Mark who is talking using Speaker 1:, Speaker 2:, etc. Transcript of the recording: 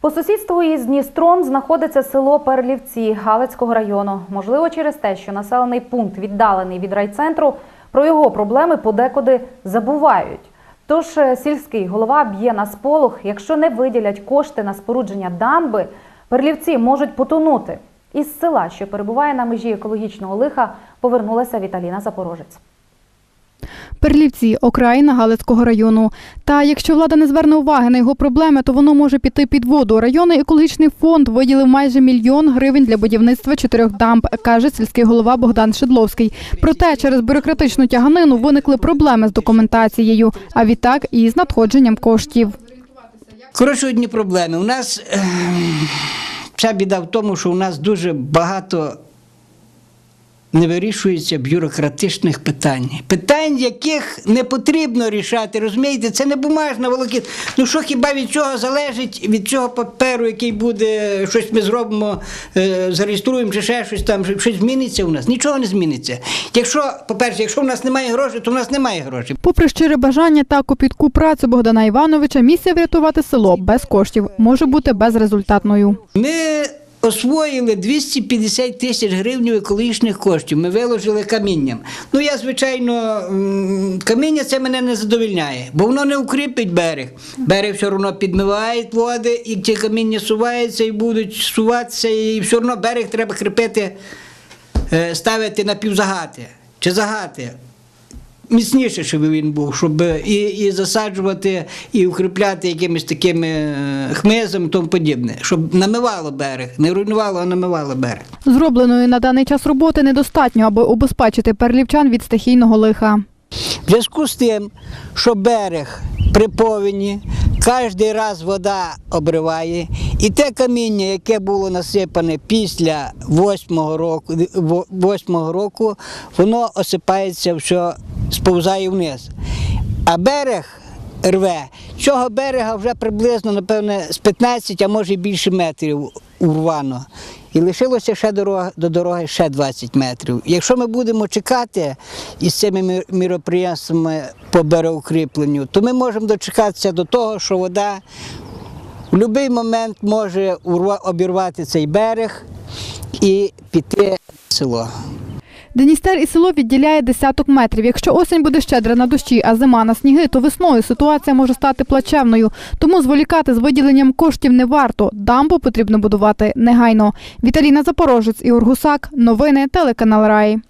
Speaker 1: По сусідству із Дністром знаходиться село Перлівці Галицького району. Можливо, через те, що населений пункт віддалений від райцентру, про його проблеми подекуди забувають. Тож е, сільський голова б'є на сполох, якщо не виділять кошти на спорудження дамби, перлівці можуть потонути. Із села, що перебуває на межі екологічного лиха, повернулася Віталіна Запорожець.
Speaker 2: Перлівці окраїна Галицького району. Та якщо влада не зверне уваги на його проблеми, то воно може піти під воду. Районний екологічний фонд виділив майже мільйон гривень для будівництва чотирьох дамб, каже сільський голова Богдан Шедловський. Проте через бюрократичну тяганину виникли проблеми з документацією, а відтак і з надходженням коштів.
Speaker 3: Коротше, одні проблеми. У нас вся біда в тому, що у нас дуже багато не вирішується бюрократичних питань. Питань, яких не потрібно рішати, розумієте, це не бумажна волокіт. Ну що хіба від цього залежить, від цього паперу, який буде, щось ми зробимо, е, зареєструємо чи ще щось там, щось зміниться у нас? Нічого не зміниться. Якщо, по-перше, якщо в нас немає грошей, то в нас немає грошей.
Speaker 2: Попри щире бажання та копітку працю Богдана Івановича, місія врятувати село без коштів може бути безрезультатною.
Speaker 3: Ми освоїли 250 тисяч гривень екологічних коштів. Ми виложили камінням. Ну, я, звичайно, каміння це мене не задовільняє, бо воно не укріпить берег. Берег все одно підмиває води, і ті каміння суваються і будуть суватися, і все одно берег треба кріпити, е, ставити на півзагати чи загати. Міцніше, щоб він був, щоб і, і засаджувати, і укріпляти якимись такими е, хмизом тому подібне, щоб намивало берег, не руйнувало, а намивало берег.
Speaker 2: Зробленої на даний час роботи недостатньо, аби обезпечити перлівчан від стихійного лиха.
Speaker 3: В зв'язку з тим, що берег при повені, кожен раз вода обриває, і те каміння, яке було насипане після 8-го року, 8-го року, воно осипається, все сповзає вниз. А берег рве. Цього берега вже приблизно, напевне, з 15, а може і більше метрів урвано. І лишилося ще дорога, до дороги ще 20 метрів. Якщо ми будемо чекати із цими міроприємствами по береукріпленню, то ми можемо дочекатися до того, що вода в будь-який момент може обірвати цей берег і піти в село.
Speaker 2: Деністер і село відділяє десяток метрів. Якщо осінь буде щедра на дощі, а зима на сніги, то весною ситуація може стати плачевною. Тому зволікати з виділенням коштів не варто. Дамбу потрібно будувати негайно. Віталіна Запорожець, Ігор Гусак. Новини телеканал Раї.